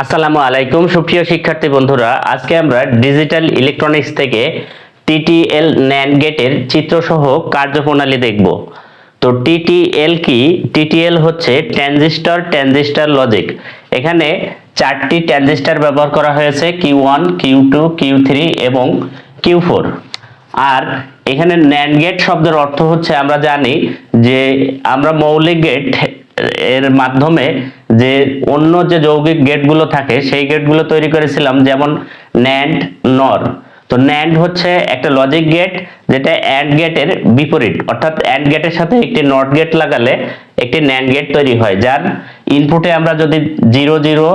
আসসালামু আলাইকুম, সুপ্রিয় শিক্ষার্থী বন্ধুরা। আজকে আমরা ডিজিটাল ইলেকট্রনিক্স থেকে টিটিএল ন্যান গেটের চিত্রসহ কার্যপ্রণালী দেখব। তো টিটিএল কি? টিটিএল হচ্ছে ট্রানজিস্টর ট্রানজিস্টর লজিক। এখানে চারটি ট্রানজিস্টর ব্যবহার করা হয়েছে, Q one, Q two, Q three এবং কিউ ফোর। আর এখানে ন্যান্ড গেট শব্দের অর্থ হচ্ছে, আমরা জানি যে আমরা মৌলিক গেট এর মাধ্যমে যে অন্য যে যৌগিক গেটগুলো থাকে, সেই গেটগুলো তৈরি করেছিলাম যেমন ন্যান্ড নর তো ন্যান্ড হচ্ছে একটা লজিক গেট যেটা অ্যান্ড গেটের বিপরীত। অর্থাৎ অ্যান্ড গেটের সাথে একটি নট গেট লাগালে একটি ন্যান্ড গেট তৈরি হয়, যার ইনপুটে আমরা যদি জিরো জিরো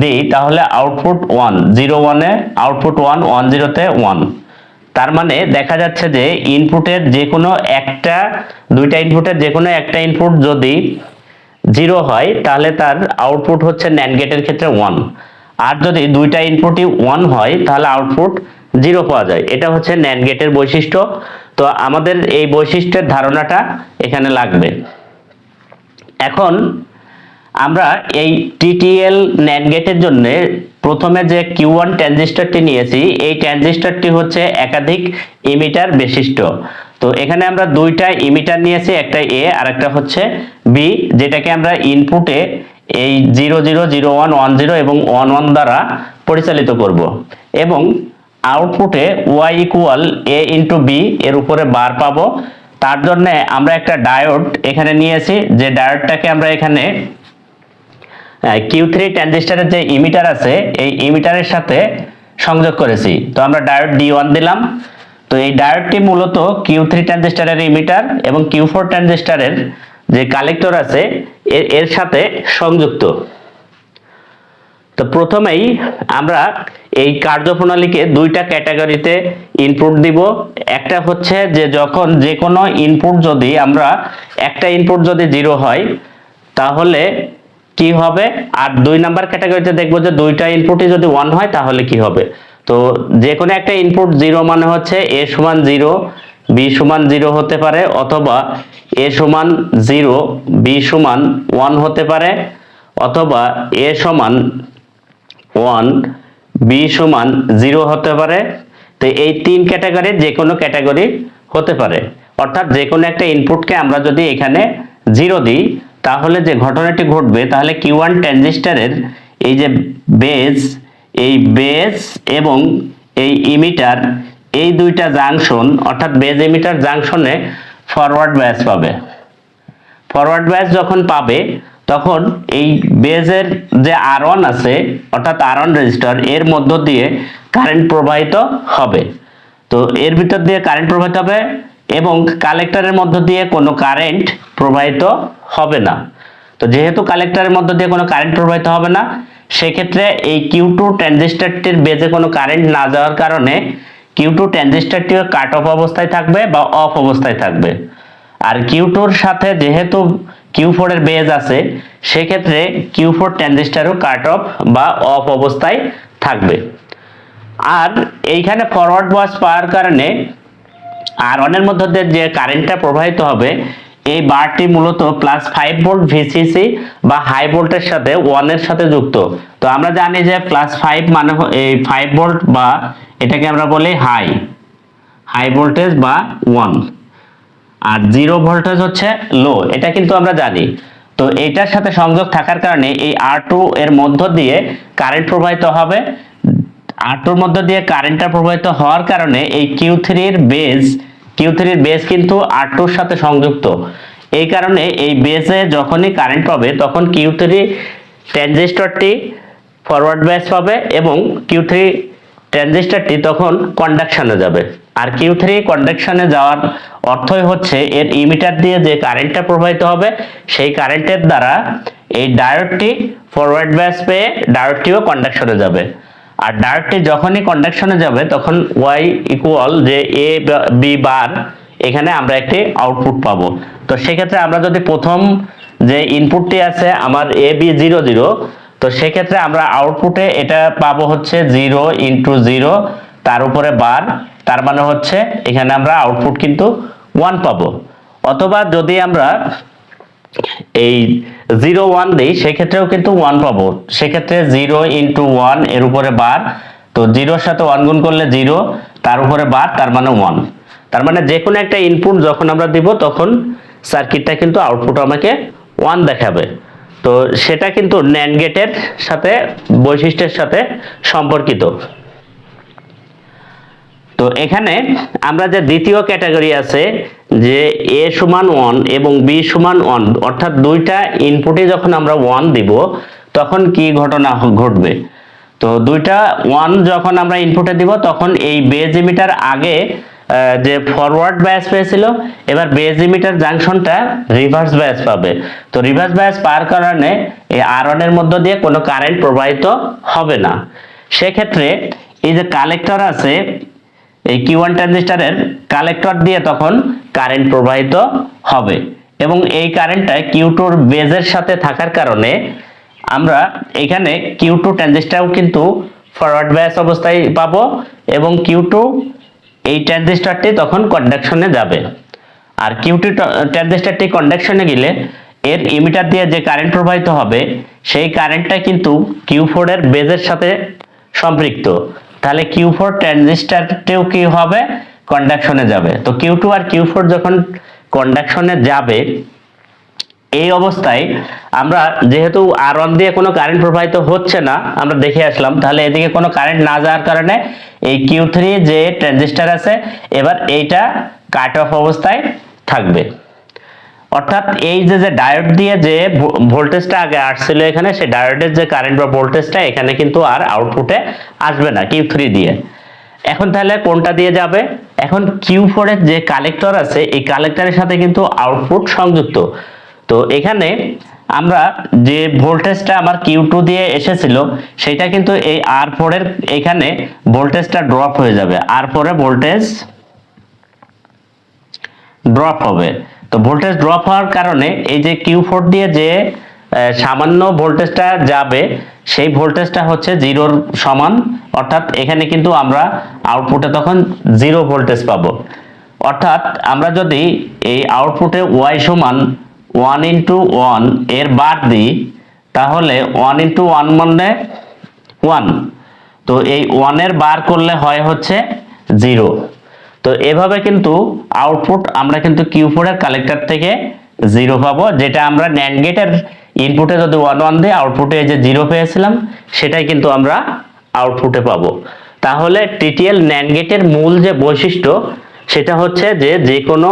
দিই, তাহলে আউটপুট ওয়ান জিরো ওয়ানে আউটপুট ওয়ান ওয়ান জিরোতে ওয়ান তার মানে দেখা যাচ্ছে যে ইনপুটের যে কোনো একটা, দুইটা ইনপুটের যে কোনো একটা ইনপুট যদি জিরো হয়, তাহলে তার আউটপুট হচ্ছে ন্যান্ড গেটের ক্ষেত্রে ওয়ান আর যদি দুইটা ইনপুটই ওয়ান হয়, তাহলে আউটপুট জিরো পাওয়া যায়। এটা হচ্ছে ন্যান্ড গেটের বৈশিষ্ট্য। তো আমাদের এই বৈশিষ্ট্যের ধারণাটা এখানে লাগবে। এখন আমরা এই টিটিএল ন্যান্ড গেটের জন্য প্রথমে যে কিউ ওয়ান ট্রানজিস্টরটি নিয়েছি, এই ট্রানজিস্টরটি হচ্ছে একাধিক ইমিটার বিশিষ্ট। তো এখানে আমরা দুইটা ইমিটার নিয়েছি, একটা এ আর একটা হচ্ছে বি যেটাকে আমরা ইনপুটে এই zero zero zero one one zero এবং ওয়ান ওয়ান দ্বারা পরিচালিত করব। এবং আউটপুটে Y equal A into B এর উপরে বার পাবো। তার জন্য আমরা একটা ডায়োড এখানে নিয়েছি, যে ডায়োডটাকে আমরা এখানে কিউ থ্রি ট্রানজিস্টারের যে ইমিটার আছে, এই ইমিটারের সাথে সংযোগ করেছি। তো আমরা ডায়োড ডি ওয়ান দিলাম। তো এই ডায়োডটি মূলত কিউ থ্রি ট্রানজিস্টারের ইমিটার এবং কিউ ফোর ট্রানজিস্টারের যে কালেক্টর আছে এর সাথে সংযুক্ত। তো প্রথমেই আমরা এই কার্যপ্রণালীকে দুইটা ক্যাটাগরিতে ইনপুট দিব। একটা হচ্ছে যে যখন যে কোনো ইনপুট যদি আমরা, একটা ইনপুট যদি জিরো হয়, তাহলে কি হবে? আর দুই নাম্বার ক্যাটাগরিতে দেখব যে দুইটা ইনপুটই যদি ওয়ান হয়, তাহলে কি হবে? তো যে কোনো একটা ইনপুট জিরো মানে হচ্ছে এ সমান জিরো বি সমান জিরো হতে পারে অথবা এ সমান জিরো বি সমান ওয়ান হতে পারে অথবা এ সমান ওয়ান বি সমান জিরো হতে পারে। তো এই তিন ক্যাটাগরির যে কোনো ক্যাটাগরি হতে পারে। অর্থাৎ যে কোনো একটা ইনপুটকে আমরা যদি এখানে জিরো দিই, তাহলে যে ঘটনাটি ঘটবে, তাহলে কিউ ওয়ান ট্রানজিস্টারের এই যে বেজ এই বেজ এবং এই ইমিটার, এই দুইটা জাংশন, অর্থাৎ বেজ ইমিটার জাংশনে ফরওয়ার্ড ব্যাস পাবে। ফরওয়ার্ড ব্যাস যখন পাবে, তখন এই বেজের যে আর আছে, অর্থাৎ আর রেজিস্টার, এর মধ্য দিয়ে কারেন্ট প্রবাহিত হবে। তো এর ভিতর দিয়ে কারেন্ট প্রবাহিত হবে এবং কালেক্টরের মধ্য দিয়ে কোনো কারেন্ট প্রবাহিত হবে না। তো যেহেতু কালেক্টরের মধ্য দিয়ে কোনো কারেন্ট প্রবাহিত হবে না সেক্ষেত্রে এই কিউ টু ট্রানজিস্টারটির বেজে কোনো কারেন্ট না যাওয়ার কারণে কিউ টু ট্রানজিস্টারটিও কাট অফ অবস্থায় থাকবে বা অফ অবস্থায় থাকবে। আর কিউ টুর সাথে যেহেতু কিউ ফোর এর বেজ আছে, সেক্ষেত্রে কিউ ফোর ট্রানজিস্টারও কাট অফ বা অফ অবস্থায় থাকবে। আর এইখানে ফরওয়ার্ড বয়স পাওয়ার কারণে আর অনের মধ্যে দিয়ে যে কারেন্টটা প্রবাহিত হবে এই বারটি মূলত প্লাস ফাইভ ভোল্ট ভিসিসি বা হাই ভোল্টের সাথে ওয়ানের সাথে যুক্ত। তো আমরা জানি যে প্লাস ফাইভ মানে এই ফাইভ ভোল্ট বা এটাকে আমরা বলি হাই হাই ভোল্টেজ বা ওয়ান আর জিরো ভোল্টেজ হচ্ছে লো এটা কিন্তু আমরা জানি। তো এটার সাথে সংযোগ থাকার কারণে এই আর টু এর মধ্য দিয়ে কারেন্ট প্রবাহিত হবে। আর টুর মধ্য দিয়ে কারেন্টটা প্রবাহিত হওয়ার কারণে এই কিউ থ্রির বেজ কিউ থ্রির বেজ কিন্তু আর টুর সাথে সংযুক্ত। এই কারণে এই বেসে যখনই কারেন্ট পাবে, তখন কিউ থ্রি ট্রানজিস্টরটি ফরওয়ার্ড ব্যাস পাবে এবং কিউ থ্রি ট্রানজিস্টরটি তখন কন্ডাকশনে যাবে। আর কিউ থ্রি কন্ডাকশনে যাওয়ার অর্থই হচ্ছে এর ইমিটার দিয়ে যে কারেন্টটা প্রবাহিত হবে, সেই কারেন্টের দ্বারা এই ডায়োডটি ফরওয়ার্ড ব্যাস পেয়ে ডায়োডটিও কন্ডাকশনে যাবে। আর ডায়োডটি যখনই কন্ডাকশনে যাবে, তখন ওয়াই ইকুয়াল যে এ বি বার এখানে আমরা একটি আউটপুট পাবো। তো সেক্ষেত্রে আমরা যদি প্রথম যে ইনপুটটি আছে, আমার এ বি জিরো জিরো তো সেক্ষেত্রে আমরা আউটপুটে এটা পাবো হচ্ছে জিরো ইন্টু জিরো তার উপরে বার তার মানে হচ্ছে এখানে আমরা আউটপুট কিন্তু ওয়ান পাবো। অথবা যদি আমরা এই জিরো ওয়ান দিই, সেক্ষেত্রেও কিন্তু ওয়ান পাবো। সেক্ষেত্রে জিরো ইন্টু ওয়ানের উপরে বার, তো জিরোর সাথে ওয়ান গুণ করলে জিরো তার উপরে বার, তার মানে ওয়ান তার মানে যে কোনো একটা ইনপুট যখন আমরা দিব, তখন সার্কিটটা কিন্তু আউটপুট আমাকে ওয়ান দেখাবে। তো সেটা কিন্তু ন্যান্ড গেটের সাথে, বৈশিষ্ট্যের সাথে সম্পর্কিত। তো এখানে আমরা যে দ্বিতীয় ক্যাটাগরি আছে যে এ সমান ওয়ান এবং বি সমান ওয়ান, অর্থাৎ দুইটা ইনপুটে যখন আমরা ওয়ান দিব, তখন কি ঘটনা ঘটবে? তো দুইটা ওয়ান যখন আমরা ইনপুটে দিব, তখন এই বেজ ইমিটার আগে যে ফরওয়ার্ড ব্যাস পেয়েছিল, এবার বেজ ইমিটার জাংশনটা রিভার্স ব্যাস পাবে। তো রিভার্স ব্যাস পার কারণে এই আর এর মধ্য দিয়ে কোনো কারেন্ট প্রবাহিত হবে না। সেক্ষেত্রে এই যে কালেক্টর আছে এই কিউ ওয়ান ট্রানজিস্টারের কালেক্টর দিয়ে তখন কারেন্ট প্রবাহিত হবে এবং এই কারেন্টটা কিউ টুর বেজের সাথে থাকার কারণে আমরা এখানে কিউ টু ট্রানজিস্টারও কিন্তু ফরওয়ার্ড ব্যাস অবস্থায় পাবো এবং কিউ টু এই ট্রানজিস্টারটি তখন কন্ডাকশনে যাবে। আর কিউ টু ট্রানজিস্টারটি কন্ডাকশনে গেলে এর ইমিটার দিয়ে যে কারেন্ট প্রবাহিত হবে, সেই কারেন্টটা কিন্তু কিউ ফোর এর বেজের সাথে সম্পৃক্ত। তাহলে কিউ ফোর ট্রানজিস্টারটিও কি হবে? কন্ডাকশনে যাবে। তো কিউ টু আর কিউ ফোর যখন কন্ডাকশনে যাবে, এই অবস্থায় আমরা যেহেতু আর ওয়ান দিয়ে কোনো কারেন্ট প্রবাহিত হচ্ছে না, আমরা দেখে আসলাম, তাহলে এদিকে কোনো কারেন্ট না যাওয়ার কারণে এই কিউ থ্রি যে ট্রানজিস্টার আছে, এবার এইটা কাট অফ অবস্থায় থাকবে। অর্থাৎ এই যে যে ডায়োড দিয়ে যে ভোল্টেজটা আগে আসছিল এখানে, সেই ডায়োডের যে কারেন্ট বা ভোল্টেজটা এখানে কিন্তু আর আউটপুটে আসবে না কিউ থ্রি দিয়ে। এখন তাহলে কোনটা দিয়ে যাবে? এখন কিউ ফোরের যে কালেক্টর আছে, এই কালেক্টরের সাথে কিন্তু আউটপুট সংযুক্ত। তো এখানে আমরা যে ভোল্টেজটা আমার কিউ টু দিয়ে এসেছিল, সেটা কিন্তু এই আর ফোরের এখানে ভোল্টেজটা ড্রপ হয়ে যাবে। আর ফোরে ভোল্টেজ ড্রপ হবে। তো ভোল্টেজ ড্রপ হওয়ার কারণে এই যে কিউ ফোর দিয়ে যে সামান্য ভোল্টেজটা যাবে, সেই ভোল্টেজটা হচ্ছে জিরোর সমান। অর্থাৎ এখানে কিন্তু আমরা আউটপুটে তখন জিরো ভোল্টেজ পাবো। অর্থাৎ আমরা যদি এই আউটপুটে ওয়াই সমান ওয়ান ইন্টু ওয়ানের বার দিই, তাহলে ওয়ান ইন্টু ওয়ান মানে ওয়ান তো এই ওয়ানের বার করলে হয় হচ্ছে জিরো তো এভাবে কিন্তু আউটপুট আমরা কিন্তু কিউ ফোরের কালেক্টর থেকে জিরো পাবো, যেটা আমরা ন্যান্ড গেটের ইনপুটে যদি ওয়ান ওয়ান দিই আউটপুটে যে জিরো পেয়েছিলাম, সেটাই কিন্তু আমরা আউটপুটে পাবো। তাহলে টিটিএল ন্যান্ড গেটের মূল যে বৈশিষ্ট্য, সেটা হচ্ছে যে যে কোনো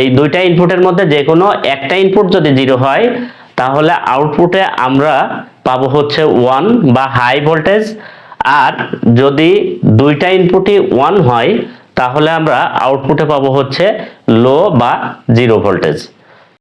এই দুইটা ইনপুটের মধ্যে যে কোনো একটা ইনপুট যদি জিরো হয়, তাহলে আউটপুটে আমরা পাবো হচ্ছে ওয়ান বা হাই ভোল্টেজ আর যদি দুইটা ইনপুটই ওয়ান হয় তাহলে আমরা আউটপুটে পাবো হচ্ছে লো বা জিরো ভোল্টেজ